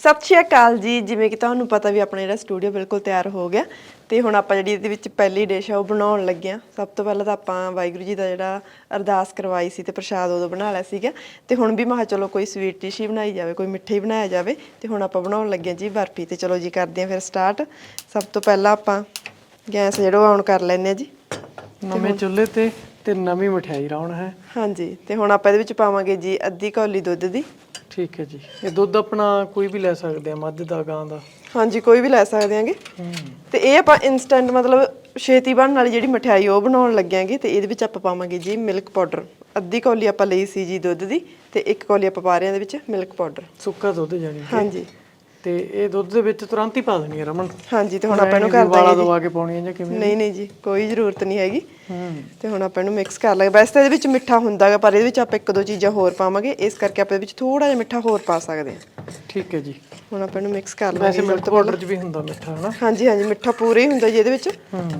ਸਤਿ ਸ਼੍ਰੀ ਅਕਾਲ ਜੀ। ਜਿਵੇਂ ਕਿ ਤੁਹਾਨੂੰ ਪਤਾ ਵੀ ਆਪਣਾ ਜਿਹੜਾ ਸਟੂਡੀਓ ਬਿਲਕੁਲ ਤਿਆਰ ਹੋ ਗਿਆ ਤੇ ਹੁਣ ਆਪਾਂ ਜਿਹੜੀ ਇਹਦੇ ਵਿੱਚ ਪਹਿਲੀ ਡਿਸ਼ ਆ ਉਹ ਬਣਾਉਣ ਲੱਗੇ ਆ। ਸਭ ਤੋਂ ਪਹਿਲਾਂ ਤਾਂ ਆਪਾਂ ਵਾਹਿਗੁਰੂ ਜੀ ਦਾ ਜਿਹੜਾ ਅਰਦਾਸ ਕਰਵਾਈ ਸੀ ਤੇ ਪ੍ਰਸ਼ਾਦ ਉਦੋਂ ਬਣਾ ਲਿਆ ਸੀਗਾ। ਤੇ ਹੁਣ ਵੀ ਮਹਾ ਚਲੋ ਕੋਈ ਸਵੀਟ ਡਿਸ਼ ਹੀ ਬਣਾਈ ਜਾਵੇ ਕੋਈ ਮਿੱਠਾ ਹੀ ਬਣਾਇਆ ਜਾਵੇ ਤੇ ਹੁਣ ਆਪਾਂ ਬਣਾਉਣ ਲੱਗੇ ਆ ਜੀ ਬਰਫੀ। ਤੇ ਚਲੋ ਜੀ ਕਰਦੇ ਆ ਫਿਰ ਸਟਾਰਟ ਸਭ ਤੋਂ ਪਹਿਲਾਂ ਆਪਾਂ ਗੈਸ ਜਿਹੜਾ ਆਨ ਕਰ ਲੈਂਦੇ ਆ ਜੀ। ਨਵੇਂ ਚੁੱਲ੍ਹੇ ਤੇ ਤੇ ਨਵੀਂ ਮਠਿਆਈ ਰਾਉਣ ਹੈ। ਹਾਂਜੀ। ਤੇ ਹੁਣ ਆਪਾਂ ਇਹਦੇ ਵਿੱਚ ਪਾਵਾਂਗੇ ਜੀ ਅੱਧੀ ਕੌਲੀ ਦੁੱਧ ਦੀ। ਠੀਕ ਹੈ ਜੀ। ਇਹ ਦੁੱਧ ਆਪਣਾ ਕੋਈ ਵੀ ਲੈ ਸਕਦੇ ਆ ਮੱਝ ਦਾ ਗਾਂ ਦਾ। ਹਾਂਜੀ ਕੋਈ ਵੀ ਲੈ ਸਕਦੇ ਆਂਗੇ। ਤੇ ਇਹ ਆਪਾਂ ਇਨਸਟੈਂਟ ਮਤਲਬ ਛੇਤੀ ਬਣਨ ਵਾਲੀ ਜਿਹੜੀ ਮਠਿਆਈ ਉਹ ਬਣਾਉਣ ਲੱਗਿਆਂਗੇ ਤੇ ਇਹਦੇ ਵਿੱਚ ਆਪਾਂ ਪਾਵਾਂਗੇ ਜੀ ਮਿਲਕ ਪਾਊਡਰ ਅੱਧੀ ਕੌਲੀ ਆਪਾਂ ਲਈ ਸੀ ਜੀ ਦੁੱਧ ਦੀ ਤੇ ਇੱਕ ਕੌਲੀ ਆਪਾਂ ਪਾ ਰਹੇ ਹਾਂ ਇਹਦੇ ਵਿੱਚ ਮਿਲਕ ਪਾਊਡਰ ਸੁੱਕਾ ਦੁੱਧ ਜਾਨੀ ਕਿ। ਹਾਂਜੀ। ਤੇ ਇਹ ਦੁੱਧ ਦੇ ਵਿੱਚ ਤੁਰੰਤ ਹੀ ਪਾ ਦੇਣੀ ਹੈ ਰਮਨ। ਹਾਂਜੀ ਤੇ ਹੁਣ ਆਪਾਂ ਇਹਨੂੰ ਕਰ ਵਾਲਾ ਦਾਂਗੇ ਦਵਾ ਕੇ ਪਾਉਣੀ ਹੈ ਜਾਂ ਕਿਵੇਂ? ਨਹੀਂ ਨਹੀਂ ਜੀ ਕੋਈ ਜ਼ਰੂਰਤ ਨਹੀਂ ਹੈਗੀ। ਤੇ ਹੁਣ ਆਪਾਂ ਇਹਨੂੰ ਮਿਕਸ ਕਰ ਲਾਂਗੇ। ਵੈਸੇ ਤਾਂ ਇਹਦੇ ਵਿੱਚ ਮਿੱਠਾ ਹੁੰਦਾਗਾ ਪਰ ਇਹਦੇ ਵਿੱਚ ਆਪਾਂ ਇੱਕ ਦੋ ਚੀਜ਼ਾਂ ਹੋਰ ਪਾਵਾਂਗੇ। ਇਸ ਕਰਕੇ ਆਪਾਂ ਇਹਦੇ ਵਿੱਚ ਥੋੜਾ ਜਿਹਾ ਮਿੱਠਾ ਹੋਰ ਪਾ ਸਕਦੇ ਹਾਂ। ਠੀਕ ਹੈ ਜੀ। ਹੁਣ ਆਪਾਂ ਇਹਨੂੰ ਮਿਕਸ ਕਰ ਵੈਸੇ ਲਾਂਗੇ ਮਿਲਕ ਪਾਊਡਰ 'ਚ ਵੀ ਹੁੰਦਾ ਮਿੱਠਾ ਹਨਾ? ਹਾਂਜੀ ਹਾਂਜੀ ਮਿੱਠਾ ਪੂਰਾ ਹੀ ਹੁੰਦਾ ਜੀ ਇਹਦੇ ਵਿੱਚ।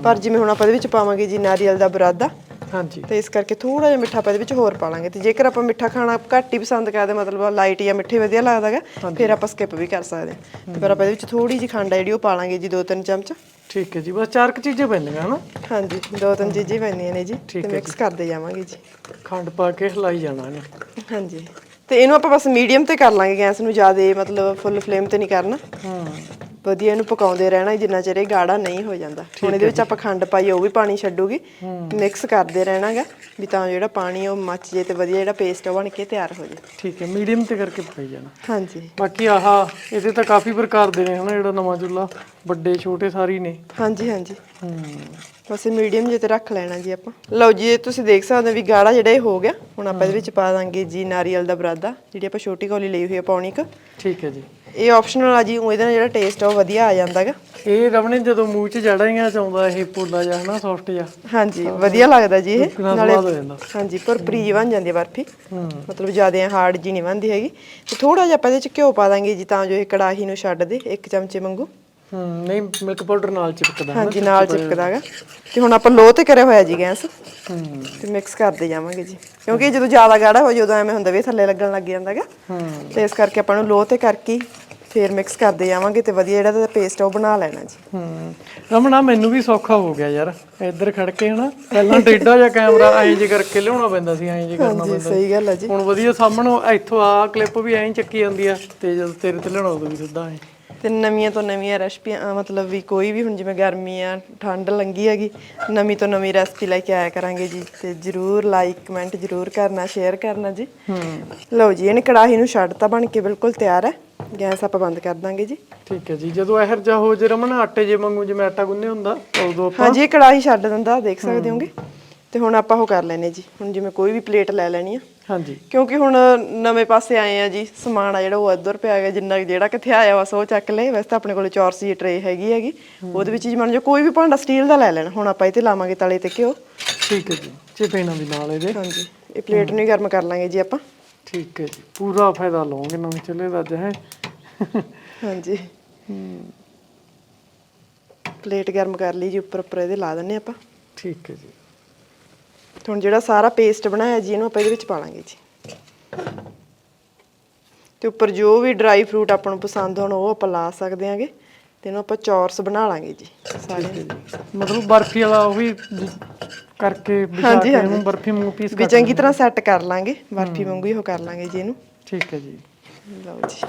ਪਰ ਜਿਵੇਂ ਹੁਣ ਆਪਾਂ ਇਹਦੇ ਵਿੱਚ ਪਾਵਾਂਗੇ ਜੀ ਨਾਰੀਅਲ ਦਾ ਬੁਰਾਦਾ ਹਾਂਜੀ। ਤੇ ਇਸ ਕਰਕੇ ਥੋੜਾ ਜਿਹਾ ਮਿੱਠਾ ਆਪਾਂ ਇਹਦੇ ਵਿੱਚ ਹੋਰ ਪਾ ਲਾਂਗੇ। ਤੇ ਜੇਕਰ ਆਪਾਂ ਮਿੱਠਾ ਖਾਣਾ ਘੱਟ ਹੀ ਪਸੰਦ ਕਰਦੇ ਮਤਲਬ ਲਾਈਟ ਜਾਂ ਮਿੱਠੇ ਵਧੀਆ ਲੱਗਦਾਗਾ ਫਿਰ ਆਪਾਂ ਸਕਿਪ ਵੀ ਕਰ ਸਕਦੇ ਹਾਂ। ਤੇ ਫਿਰ ਆਪਾਂ ਇਹਦੇ ਵਿੱਚ ਥੋੜੀ ਜਿਹੀ ਖੰਡ ਆ ਜਿਹੜੀ ਉਹ ਪਾ ਲਾਂਗੇ ਜੀ ਦੋ ਤਿੰਨ ਚਮਚ। ਠੀਕ ਹੈ ਜੀ ਬਸ ਚਾਰ ਕੁ ਚੀਜ਼ਾਂ ਪੈਂਦੀਆਂ ਹਨਾ? ਹਾਂਜੀ ਦੋ ਤਿੰਨ ਚੀਜ਼ਾਂ ਹੀ ਪੈਂਦੀਆਂ ਨੇ ਜੀ ਤੇ ਹੈ ਮਿਕਸ ਕਰਦੇ ਜਾਵਾਂਗੇ ਜੀ। ਖੰਡ ਪਾ ਕੇ ਹਿਲਾਈ ਜਾਣਾ ਇਹਨੂੰ ਹਾਂਜੀ ਤੇ ਇਹਨੂੰ ਆਪਾਂ ਬਸ ਮੀਡੀਅਮ ਤੇ ਕਰ ਲਾਂਗੇ ਗੈਸ ਨੂੰ ਜ਼ਿਆਦਾ ਮਤਲਬ ਫੁੱਲ ਫਲੇਮ ਤੇ ਨਹੀਂ ਕਰਨਾ। ਹੂੰ। ਵਧੀਆ ਇਹਨੂੰ ਪਕਾਉਂਦੇ ਰਹਿਣਾ ਜਿੰਨਾ ਚਿਰ ਇਹ ਗਾੜਾ ਨਹੀਂ ਹੋ ਜਾਂਦਾ। ਹੁਣ ਇਹਦੇ ਵਿੱਚ ਆਪਾਂ ਖੰਡ ਪਾਈ ਉਹ ਵੀ ਪਾਣੀ ਛੱਡੂਗੀ। ਮਿਕਸ ਕਰਦੇ ਰਹਿਣਾਗਾ ਵੀ ਤਾਂ ਜਿਹੜਾ ਪਾਣੀ ਉਹ ਮੱਚ ਜੇ ਤੇ ਵਧੀਆ ਜਿਹੜਾ ਪੇਸਟ ਬਣ ਕੇ ਤਿਆਰ ਹੋ ਜੇ ਠੀਕ ਹੈ ਮੀਡੀਅਮ ਤੇ ਕਰਕੇ ਪਾਈ ਜਾਣਾ। ਹਾਂਜੀ। ਬਾਕੀ ਆਹ ਇਹਦੇ ਤਾਂ ਕਾਫੀ ਪ੍ਰਕਾਰ ਦੇ ਨੇ ਹਨਾ ਜਿਹੜਾ ਨਵਾਂ ਚੁੱਲ੍ਹਾ ਵੱਡੇ ਛੋਟੇ ਸਾਰੀ ਨੇ। ਹਾਂਜੀ ਹਾਂਜੀ। ਬਸ ਮੀਡੀਅਮ ਜੇ ਤੇ ਰੱਖ ਲੈਣਾ ਜੀ ਆਪਾਂ। ਲਓ ਜੀ ਇਹ ਤੁਸੀਂ ਦੇਖ ਸਕਦੇ ਹੋ ਵੀ ਗਾੜਾ ਜਿਹੜਾ ਇਹ ਹੋ ਗਿਆ। ਹੁਣ ਆਪਾਂ ਇਹਦੇ ਵਿੱਚ ਪਾ ਦਾਂਗੇ ਜੀ ਨਾਰੀਅਲ ਦਾ ਬਰਾਦਾ ਜਿਹੜੀ ਆਪਾਂ ਛੋਟੀ ਕੌਲੀ ਲਈ ਹੋਈ ਹੈ ਪੌਣੀ ਕੁ। ਠੀਕ ਹੈ ਜੀ। ਇਹ ਆਪਸ਼ਨਲ ਆ ਜੀ ਉਹ ਇਹਦੇ ਨਾਲ ਜਿਹੜਾ ਟੇਸਟ ਆ ਉਹ ਵਧੀਆ ਆ ਜਾਂਦਾਗਾ ਇਹ ਰਵਣੇ ਜਦੋਂ ਮੂੰਹ 'ਚ ਜੜਾਈਆਂ ਚਾਉਂਦਾ ਇਹ ਪੋਲਾ ਜਿਹਾ ਹਨਾ ਸੌਫਟ ਜਿਹਾ। ਹਾਂਜੀ ਵਧੀਆ ਲੱਗਦਾ ਜੀ ਇਹ। ਜਾਂਦਾ। ਹਾਂਜੀ ਭਰਪਰੀ ਜਿਹੀ ਬਣ ਜਾਂਦੀ ਹੈ ਬਰਫੀ। ਮਤਲਬ ਜ਼ਿਆਦਾ ਹਾਰਡ ਜੀ ਨਹੀਂ ਬਣਦੀ ਹੈਗੀ। ਤੇ ਥੋੜਾ ਜਿਹਾ ਆਪਾਂ ਇਹਦੇ ਚ ਘਿਓ ਪਾ ਦਾਂਗੇ ਜੀ ਤਾਂ ਜੋ ਇਹ ਕੜਾਹੀ ਨੂੰ ਛੱਡ ਦੇ ਇੱਕ ਚਮਚੇ ਵਾਂਗੂ। ਹੂੰ ਨਹੀਂ ਮਿਲਕ ਪਾਊਡਰ ਨਾਲ ਚਿਪਕਦਾ ਹਾਂਜੀ ਨਾਲ ਚਿਪਕਦਾਗਾ ਤੇ ਹੁਣ ਆਪਾਂ ਲੋਹ ਤੇ ਕਰਿਆ ਹੋਇਆ ਜੀ ਗੈਸ। ਹੂੰ। ਤੇ ਮਿਕਸ ਕਰਦੇ ਜਾਵਾਂਗੇ ਜੀ। ਕਿਉਂਕਿ ਜਦੋਂ ਜ਼ਿਆਦਾ ਗਾੜਾ ਹੋ ਜਦੋਂ ਐਵੇਂ ਹੁੰਦਾ ਵੀ ਥੱਲੇ ਲੱਗਣ ਲੱਗ ਜਾਂਦਾਗਾ ਹੂੰ। ਤੇ ਇਸ ਕਰਕੇ ਆਪਾਂ ਨੂੰ ਲੋਹ ਤੇ ਕਰਕੇ ਫੇਰ ਮਿਕਸ ਕਰਦੇ ਜਾਵਾਂਗੇ ਤੇ ਵਧੀਆ ਜਿਹੜਾ ਪੇਸਟ ਉਹ ਬਣਾ ਲੈਣਾ ਜੀ। ਹੂੰ। ਰਮਣਾ ਮੈਨੂੰ ਵੀ ਸੌਖਾ ਹੋ ਗਿਆ ਯਾਰ। ਇੱਧਰ ਖੜ ਕੇ ਹਨਾ ਪਹਿਲਾਂ ਟੇਡਾ ਜਿਹਾ ਕੈਮਰਾ ਐਂ ਜੇ ਕਰਕੇ ਲਿਆਉਣਾ ਪੈਂਦਾ ਸੀ ਐਂ ਜੇ ਕਰਨਾ ਪੈਂਦਾ ਸਹੀ ਗੱਲ ਹੈ ਜੀ। ਹੁਣ ਵਧੀਆ ਸਾਹਮਣੇ ਇੱਥੋਂ ਆ ਕਲਿੱਪ ਵੀ ਐਂ ਚੱਕੀ ਜਾਂਦੀ ਆ ਤੇ ਜਦੋਂ ਤੇਰੇ ਤੇ ਲਿਆਉਣਾ ਉਦੋਂ ਵੀ ਸਿੱਧਾ ਐਂ। ਤੇ ਨਵੀਆਂ ਤੋਂ ਨਵੀਆਂ ਰੈਸਪੀਆਂ ਮਤਲਬ ਵੀ ਕੋਈ ਵੀ ਹੁਣ ਜਿਵੇਂ ਗਰਮੀ ਆ ਠੰਡ ਲੰਗੀ ਹੈਗੀ ਨਵੀਂ ਤੋਂ ਨਵੀਂ ਰੈਸਪੀ ਲੈ ਕੇ ਆਇਆ ਕਰਾਂਗੇ ਜੀ ਤੇ ਜਰੂਰ ਲਾਈਕ ਕਮੈਂਟ ਜਰੂਰ ਕਰਨਾ ਸ਼ੇਅਰ ਕਰਨਾ ਜੀ। ਲਓ ਜੀ ਇਹਨੇ ਕੜਾਹੀ ਨੂੰ ਛੱਡਤਾ ਬਣ ਕੇ ਬਿਲਕੁਲ ਤਿਆਰ ਹੈ। ਗੈਸ ਆਪਾਂ ਬੰਦ ਕਰ ਦਾਂਗੇ ਜੀ। ਠੀਕ ਹੈ ਜੀ ਜਦੋਂ ਇਹਰ ਜਾ ਹੋ ਜੇ ਰਮਨ ਆਟੇ ਜੇ ਵਾਂਗੂ ਜਿਵੇਂ ਆਟਾ ਗੁੰਨੇ ਹੁੰਦਾ ਉਦੋਂ ਆਪਾਂ ਹਾਂਜੀ ਇਹ ਕੜਾਹੀ ਛੱਡ ਦਿੰਦਾ ਦੇਖ ਸਕਦੇ ਹੋਗੇ। ਤੇ ਹੁਣ ਆਪਾਂ ਉਹ ਕਰ ਲੈਨੇ ਜੀ। ਹੁਣ ਜਿਵੇਂ ਕੋਈ ਵੀ ਪਲੇਟ ਲੈ ਲੈਣੀ ਆ। ਹਾਂਜੀ। ਕਿਉਂਕਿ ਹੁਣ ਨਵੇਂ ਪਾਸੇ ਆਏ ਆ ਜੀ ਸਮਾਨ ਆ ਜਿਹੜਾ ਉਹ ਇੱਧਰ ਪਿਆ ਗਿਆ ਜਿੰਨਾ ਜਿਹੜਾ ਕਿੱਥੇ ਆਇਆ ਵਾ ਸੋ ਚੱਕ ਲਏ। ਵੈਸੇ ਤਾਂ ਆਪਣੇ ਕੋਲ ਚੌਰਸ ਦੀ ਟਰੇ ਹੈਗੀ ਹੈਗੀ। ਉਹਦੇ ਵਿੱਚ ਜੀ ਮੰਨ ਜੋ ਕੋਈ ਵੀ ਭਾਂਡਾ ਸਟੀਲ ਦਾ ਲੈ ਲੈਣਾ। ਹੁਣ ਆਪਾਂ ਇਹ ਤੇ ਲਾਵਾਂਗੇ ਤਲੇ ਤੇ ਘਿਓ। ਠੀਕ ਹੈ ਜੀ ਚਿਪੇਣਾ ਵੀ ਨਾਲ ਇਹਦੇ। ਹਾਂਜੀ ਇਹ ਪਲੇਟ ਨੂੰ ਹੀ ਗਰਮ ਕਰ ਲਾਂਗੇ ਜੀ ਆਪਾਂ। ਠੀਕ ਹੈ ਜੀ ਪੂਰਾ ਫਾਇਦਾ ਲਵਾਂਗੇ ਨਵੇਂ ਚੁੱਲ੍ਹੇ ਦਾ ਅੱਜ ਹੈ? ਹਾਂਜੀ। ਪਲੇਟ ਗਰਮ ਕਰ ਲਈ ਜੀ ਉੱਪਰ ਉੱਪਰ ਇਹਦੇ ਲਾ ਦਿੰਨੇ ਆਪਾਂ। ਠੀਕ ਹੈ ਜੀ। ਹੁਣ ਜਿਹੜਾ ਸਾਰਾ ਪੇਸਟ ਬਣਾਇਆ ਜੀ ਇਹਨੂੰ ਆਪਾਂ ਇਹਦੇ ਵਿੱਚ ਪਾ ਲਾਂਗੇ ਜੀ। ਤੇ ਉੱਪਰ ਜੋ ਵੀ ਡਰਾਈ ਫਰੂਟ ਆਪਾਂ ਨੂੰ ਪਸੰਦ ਹੋਣ ਉਹ ਆਪਾਂ ਲਾ ਸਕਦੇ ਆਂਗੇ। ਤੇ ਇਹਨੂੰ ਆਪਾਂ ਚੌਰਸ ਬਣਾ ਲਾਂਗੇ ਜੀ ਸਾਰੇ ਮਤਲਬ ਬਰਫੀ ਵਾਲਾ ਉਹ ਵੀ ਕਰਕੇ ਵਿਚਾ ਹਾਂਜੀ, ਕੇ ਹਾਂਜੀ। ਇਹਨੂੰ ਬਰਫੀ ਵਾਂਗੂ ਪੀਸ ਵੀ ਚੰਗੀ ਤਰ੍ਹਾਂ ਸੈੱਟ ਕਰ ਲਾਂਗੇ ਬਰਫੀ ਵਾਂਗੂ ਹੀ ਉਹ ਕਰ ਲਾਂਗੇ ਜੀ ਇਹਨੂੰ। ਠੀਕ ਹੈ ਜੀ। ਲਓ ਜੀ।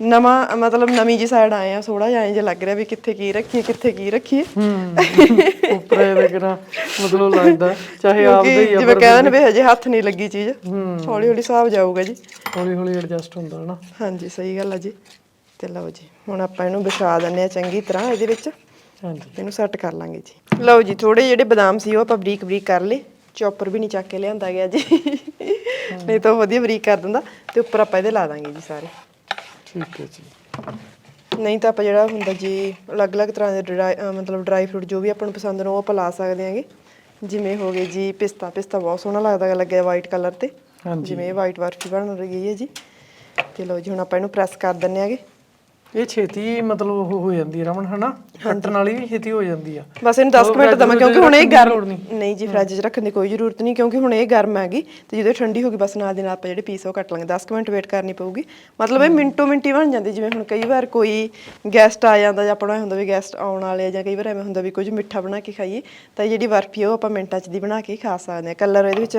ਨਵਾਂ ਮਤਲਬ ਨਵੀਂ ਜੀ ਸਾਈਡ ਆਏ ਆ ਥੋੜਾ ਜਿਹਾ ਇੰਜ ਲੱਗ ਰਿਹਾ ਵੀ ਕਿੱਥੇ ਕੀ ਰੱਖੀਏ ਕਿੱਥੇ ਕੀ ਰੱਖੀਏ। ਹੂੰ ਉੱਪਰ ਇਹਦੇ ਕਿਹੜਾ ਮਤਲਬ ਲੱਗਦਾ ਚਾਹੇ ਆਪਦੇ ਕਿਉਂਕਿ ਹੀ ਆ ਜਿਵੇਂ ਕਹਿੰਦੇ ਨੇ ਵੀ ਹਜੇ ਹੱਥ ਨਹੀਂ ਲੱਗੀ ਚੀਜ਼ ਹੂੰ। ਹੌਲੀ ਹੌਲੀ ਹਿਸਾਬ ਜਾਊਗਾ ਜੀ। ਹੌਲੀ ਹੌਲੀ ਐਡਜਸਟ ਹੁੰਦਾ ਹੈ ਨਾ ਹਾਂਜੀ ਸਹੀ ਗੱਲ ਆ ਜੀ। ਤੇ ਲਓ ਜੀ ਹੁਣ ਆਪਾਂ ਇਹਨੂੰ ਵਿਛਾ ਦਿੰਨੇ ਆ ਚੰਗੀ ਤਰ੍ਹਾਂ ਇਹਦੇ ਵਿੱਚ। ਹਾਂਜੀ। ਇਹਨੂੰ ਸੈੱਟ ਕਰ ਲਾਂਗੇ ਜੀ। ਲਓ ਜੀ ਥੋੜੇ ਜਿਹੜੇ ਬਦਾਮ ਸੀ ਉਹ ਆਪਾਂ ਬਰੀਕ ਬਰੀਕ ਕਰ ਲਏ। ਚੌਪਰ ਵੀ ਨਹੀਂ ਚੱਕ ਕੇ ਲਿਆਂਦਾ ਗਿਆ ਜੀ। ਨਹੀਂ ਤਾਂ ਵਧੀਆ ਬਰੀਕ ਕਰ ਦਿੰਦਾ। ਤੇ ਉੱਪਰ ਆਪਾਂ ਇਹਦੇ ਲਾ ਦਾਂਗੇ ਜੀ ਸਾਰੇ। ਠੀਕ ਹੈ ਜੀ। ਨਹੀਂ ਤਾਂ ਆਪਾਂ ਜਿਹੜਾ ਹੁੰਦਾ ਜੀ ਅਲੱਗ-ਅਲੱਗ ਤਰ੍ਹਾਂ ਦੇ ਡਰਾਈ ਅਹ ਮਤਲਬ ਡਰਾਈ ਫਰੂਟ ਜੋ ਵੀ ਆਪਾਂ ਨੂੰ ਪਸੰਦ ਨੇ ਉਹ ਆਪਾਂ ਲਾ ਸਕਦੇ ਆਂਗੇ ਜਿਵੇਂ ਹੋ ਗਏ ਜੀ ਪਿਸਤਾ। ਪਿਸਤਾ ਬਹੁਤ ਸੋਹਣਾ ਲੱਗਦਾ ਗਾ ਲੱਗਿਆ ਵਾਈਟ ਕਲਰ ਤੇ। ਹਾਂਜੀ। ਜਿਵੇਂ ਇਹ ਵਾਈਟ ਬਰਫੀ ਬਣ ਰਹੀ ਹੈ ਜੀ। ਤੇ ਲਓ ਜੀ ਹੁਣ ਆਪਾਂ ਇਹਨੂੰ ਪ੍ਰੈਸ ਕਰ ਦਿੰਨੇ ਆਗੇ ਇਹ ਛੇਤੀ ਮਤਲਬ ਉਹ ਹੋ ਜਾਂਦੀ ਹੈ ਰਮਨ ਹਨਾ? ਕੱਟਣ ਵਾਲੀ ਵੀ ਛੇਤੀ ਹੋ ਜਾਂਦੀ ਆ। ਬਸ ਇਹਨੂੰ 10 ਉਹ ਮਿੰਟ ਦਵਾਂ ਕਿਉਂਕਿ ਹੁਣ ਇਹ ਗਰਮ ਨਹੀਂ। ਜੀ ਫ੍ਰਿਜ 'ਚ ਰੱਖਣ ਦੀ ਕੋਈ ਜ਼ਰੂਰਤ ਨਹੀਂ ਕਿਉਂਕਿ ਹੁਣ ਇਹ ਗਰਮ ਹੈਗੀ ਤੇ ਜਦੋਂ ਠੰਡੀ ਹੋ ਗਈ ਬਸ ਨਾਲ ਦੀ ਨਾਲ ਆਪਾਂ ਜਿਹੜੇ ਪੀਸ ਉਹ ਕੱਟ ਲਾਂਗੇ। 10 ਕੁ ਮਿੰਟ ਵੇਟ ਕਰਨੀ ਪਊਗੀ। ਮਤਲਬ ਇਹ ਮਿੰਟੋ ਮਿੰਟੀ ਬਣ ਜਾਂਦੀ ਜਿਵੇਂ ਹੁਣ ਕਈ ਵਾਰ ਕੋਈ ਗੈਸਟ ਆ ਜਾਂਦਾ ਜਾਂ ਆਪਣਾ ਹੁੰਦਾ ਵੀ ਗੈਸਟ ਆਉਣ ਵਾਲੇ ਆ ਜਾਂ ਕਈ ਵਾਰ ਐਵੇਂ ਹੁੰਦਾ ਵੀ ਕੁਝ ਮਿੱਠਾ ਬਣਾ ਕੇ ਖਾਈਏ ਤਾਂ ਜਿਹੜੀ ਬਰਫੀ ਆ ਉਹ ਆਪਾਂ ਮਿੰਟਾਂ 'ਚ ਦੀ ਬਣਾ ਕੇ ਖਾ ਸਕਦੇ ਹਾਂ। ਕਲਰ ਇਹਦੇ ਵਿੱਚ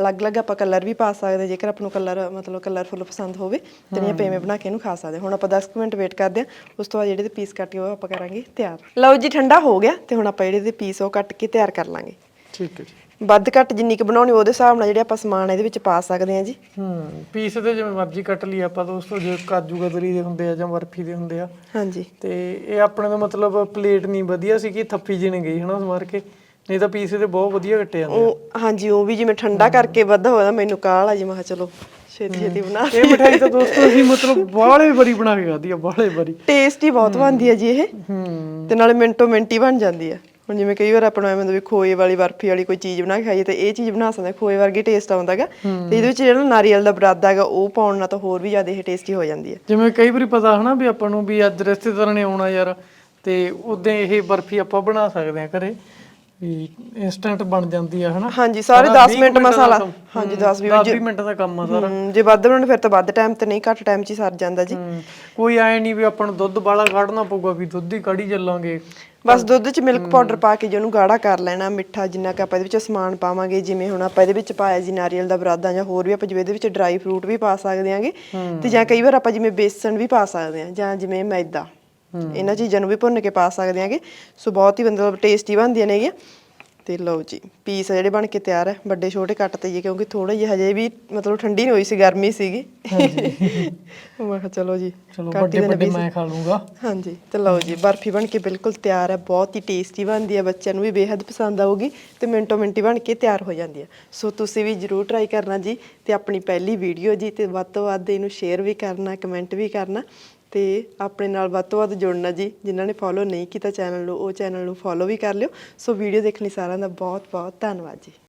ਅਲੱਗ-ਅਲੱਗ ਆਪਾਂ ਕਲਰ ਵੀ ਪਾ ਸਕਦੇ ਜੇਕਰ ਆਪਾਂ ਨੂੰ ਕਲਰ ਮਤਲਬ ਕਲਰਫੁਲ ਪਸੰਦ ਹੋਵੇ ਤੇ ਨਹੀਂ ਆਪਾਂ ਇਵੇਂ ਬਣਾ ਕੇ ਇਹਨੂੰ ਖਾ ਸਕਦੇ ਹੁਣ ਆਪਾਂ 10 ਕੁ ਮਿੰਟ ਵੇਟ ਕਰਦੇ ਹਾਂ ਉਸ ਤੋਂ ਬਾਅਦ ਜਿਹੜੇ ਪੀਸ ਕੱਟ ਕੇ ਉਹ ਆਪਾਂ ਕਰਾਂਗੇ ਤਿਆਰ। ਲਓ ਜੀ ਠੰਡਾ ਹੋ ਗਿਆ ਤੇ ਹੁਣ ਆਪਾਂ ਜਿਹੜੇ ਦੇ ਪੀਸ ਉਹ ਕੱਟ ਕੇ ਤਿਆਰ ਕਰ ਲਾਂਗੇ। ਠੀਕ ਹੈ ਜੀ। ਵੱਧ ਘੱਟ ਜਿੰਨੀ ਕੁ ਬਣਾਉਣੀ ਉਹਦੇ ਹਿਸਾਬ ਨਾਲ ਜਿਹੜੇ ਆਪਾਂ ਸਮਾਨ ਇਹਦੇ ਵਿੱਚ ਪਾ ਸਕਦੇ ਹਾਂ ਜੀ। ਹੂੰ ਪੀਸ ਤੇ ਜਿਵੇਂ ਮਰਜ਼ੀ ਕੱਟ ਲਈ ਆਪਾਂ ਦੋਸਤੋ ਜੇ ਕਾਜੂ ਕਤਰੀ ਦੇ ਹੁੰਦੇ ਆ ਜਾਂ ਬਰਫੀ ਦੇ ਹੁੰਦੇ ਆ। ਹਾਂਜੀ। ਤੇ ਇਹ ਆਪਣੇ ਦਾ ਮਤਲਬ ਪਲੇਟ ਨਹੀਂ ਵਧੀਆ ਸੀ ਕਿ ਥੱਪੀ ਜਿਹੀ ਗਈ ਹਨਾ ਸਮਾਰ ਕੇ। ਨਹੀਂ ਤਾਂ ਪੀਸ ਤੇ ਬਹੁਤ ਵਧੀਆ ਕੱਟੇ ਜਾਂਦੇ ਉਹ ਹਾਂਜੀ ਉਹ ਵੀ ਜਿਵੇਂ ਠੰਡਾ ਕਰਕੇ ਵੱਧ ਹੋਇਆ ਮੈਨੂੰ ਕਾਹਲ ਆ ਜੀ ਮੈਂ ਕਿਹਾ ਚਲੋ। ਛੇਤੀ ਛੇਤੀ ਬਣਾ ਇਹ ਮਠਾਈ ਤਾਂ ਦੋਸਤੋ ਅਸੀਂ ਮਤਲਬ ਬਾਹਲੇ ਬਰੀ ਬਣਾ ਕੇ ਖਾਧੀ ਆ ਬਾਹਲੇ ਬਰੀ ਟੇਸਟੀ ਬਹੁਤ ਬਣਦੀ ਹੈ ਜੀ ਇਹ। ਹੂੰ ਤੇ ਨਾਲੇ ਮਿੰਟੋ ਮਿੰਟ ਬਣ ਜਾਂਦੀ ਹੈ ਹੁਣ ਜਿਵੇਂ ਕਈ ਵਾਰ ਆਪਾਂ ਨੂੰ ਐਵੇਂ ਹੁੰਦਾ ਵੀ ਖੋਏ ਵਾਲੀ ਬਰਫੀ ਵਾਲੀ ਕੋਈ ਚੀਜ਼ ਬਣਾ ਕੇ ਖਾਈਏ ਤੇ ਇਹ ਚੀਜ਼ ਬਣਾ ਸਕਦੇ ਖੋਏ ਵਰਗੀ ਟੇਸਟ ਆਉਂਦਾ ਹੈਗਾ। ਤੇ ਇਹਦੇ ਵਿੱਚ ਜਿਹੜਾ ਨਾਰੀਅਲ ਦਾ ਬਰਾਦਾ ਹੈਗਾ ਉਹ ਪਾਉਣ ਨਾਲ ਤਾਂ ਹੋਰ ਵੀ ਜ਼ਿਆਦਾ ਇਹ ਟੇਸਟੀ ਹੋ ਜਾਂਦੀ ਹੈ ਜਿਵੇਂ ਕਈ ਵਾਰੀ ਪਤਾ ਹਨਾ ਵੀ ਆਪਾਂ ਨੂੰ ਵੀ ਅੱਜ ਰਿਸ਼ਤੇਦਾਰਾਂ ਨੇ ਆਉਣਾ ਯਾਰ ਤੇ ਉਦੋਂ ਇਹ ਬਰਫੀ ਆਪਾਂ ਬਣਾ ਸਕਦੇ ਆ ਘਰੇ। ਵੀ ਇਨਸਟੈਂਟ ਬਣ ਜਾਂਦੀ ਆ ਹਨਾ? ਹਾਂਜੀ ਸਾਰੇ ਸਾਰਾ 10 ਵੀਹ ਮਿੰਟ ਮਸਾਲਾ। ਹਾਂਜੀ 10 20 ਦਸ ਵੀਹ ਮਿੰਟ ਦਾ ਕੰਮ ਆ ਸਾਰਾ। ਜੇ ਵੱਧ ਬਣਾਉਣ ਫਿਰ ਤਾਂ ਵੱਧ ਟਾਈਮ ਤੇ ਨਹੀਂ ਘੱਟ ਟਾਈਮ 'ਚ ਹੀ ਸਰ ਜਾਂਦਾ ਜੀ। ਕੋਈ ਐ ਨਹੀਂ ਵੀ ਆਪਾਂ ਨੂੰ ਦੁੱਧ ਬਾਲਾ ਕੱਢਣਾ ਪਊਗਾ ਵੀ ਦੁੱਧ ਹੀ ਕੜੀ ਚੱਲਾਂਗੇ। ਬਸ ਦੁੱਧ 'ਚ ਮਿਲਕ ਪਾਊਡਰ ਪਾ ਕੇ ਜੇ ਉਹਨੂੰ ਗਾੜਾ ਕਰ ਲੈਣਾ ਮਿੱਠਾ ਜਿੰਨਾ ਕਿ ਆਪਾਂ ਇਹਦੇ ਵਿੱਚ ਸਮਾਨ ਪਾਵਾਂਗੇ ਜਿਵੇਂ ਹੁਣ ਆਪਾਂ ਇਹਦੇ ਵਿੱਚ ਪਾਇਆ ਜੀ ਨਾਰੀਅਲ ਦਾ ਬਰਾਦਾ ਜਾਂ ਹੋਰ ਵੀ ਆਪਾਂ ਜਿਵੇਂ ਇਹਦੇ ਵਿੱਚ ਡਰਾਈ ਫਰੂਟ ਵੀ ਪਾ ਸਕਦੇ ਆਂਗੇ। ਤੇ ਜਾਂ ਕਈ ਵਾਰ ਆਪਾਂ ਜਿਵੇਂ ਬੇਸਣ ਵੀ ਪਾ ਸਕਦੇ ਆਂ ਜਾਂ ਜਿਵੇਂ ਮੈਦਾ। ਇਹਨਾਂ ਚੀਜ਼ਾਂ ਨੂੰ ਵੀ ਭੁੰਨ ਕੇ ਪਾ ਸਕਦੇ ਆਂਗੇ ਸੋ ਬਹੁਤ ਹੀ ਮਤਲਬ ਟੇਸਟੀ ਬਣਦੀਆਂ ਨੇਗੀਆਂ। ਤੇ ਲਓ ਜੀ ਪੀਸ ਜਿਹੜੇ ਬਣ ਕੇ ਤਿਆਰ ਹੈ ਵੱਡੇ ਛੋਟੇ ਕੱਟ ਤੇ ਜੀ ਕਿਉਂਕਿ ਥੋੜਾ ਜਿਹਾ ਹਜੇ ਵੀ ਮਤਲਬ ਠੰਡੀ ਨਹੀਂ ਹੋਈ ਸੀ ਗਰਮੀ ਸੀਗੀ। ਮੈਂ ਕਿਹਾ ਚਲੋ ਜੀ ਚਲੋ ਵੱਡੇ। ਮੈਂ ਖਾ ਲੂੰਗਾ ਹਾਂਜੀ ਤੇ ਲਓ ਜੀ ਬਰਫੀ ਬਣ ਕੇ ਬਿਲਕੁਲ ਤਿਆਰ ਹੈ ਬਹੁਤ ਹੀ ਟੇਸਟੀ ਬਣਦੀ ਹੈ ਬੱਚਿਆਂ ਨੂੰ ਵੀ ਬੇहद ਪਸੰਦ ਆਊਗੀ ਤੇ ਮਿੰਟੋ ਮਿੰਟੀ ਬਣ ਕੇ ਤਿਆਰ ਹੋ ਜਾਂਦੀ ਹੈ ਸੋ ਤੁਸੀਂ ਵੀ ਜਰੂਰ ਟਰਾਈ ਕਰਨਾ ਜੀ ਤੇ ਆਪਣੀ ਪਹਿਲੀ ਵੀਡੀਓ ਜੀ ਤੇ ਵੱਧ ਤੋਂ ਵੱਧ ਇਹਨੂੰ ਸ਼ੇਅਰ ਵੀ ਕਰਨਾ ਕਮੈਂਟ ਵੀ ਕਰਨਾ। ਤੇ ਆਪਣੇ ਨਾਲ ਵੱਧ ਤੋਂ ਵੱਧ ਜੁੜਨਾ ਜੀ। ਜਿਨ੍ਹਾਂ ਨੇ ਫੋਲੋ ਨਹੀਂ ਕੀਤਾ ਚੈਨਲ ਨੂੰ, ਉਹ ਚੈਨਲ ਨੂੰ ਫੋਲੋ ਵੀ ਕਰ ਲਿਓ। ਸੋ ਵੀਡੀਓ ਦੇਖਣ ਲਈ ਸਾਰਿਆਂ ਦਾ ਬਹੁਤ ਬਹੁਤ ਧੰਨਵਾਦ ਜੀ।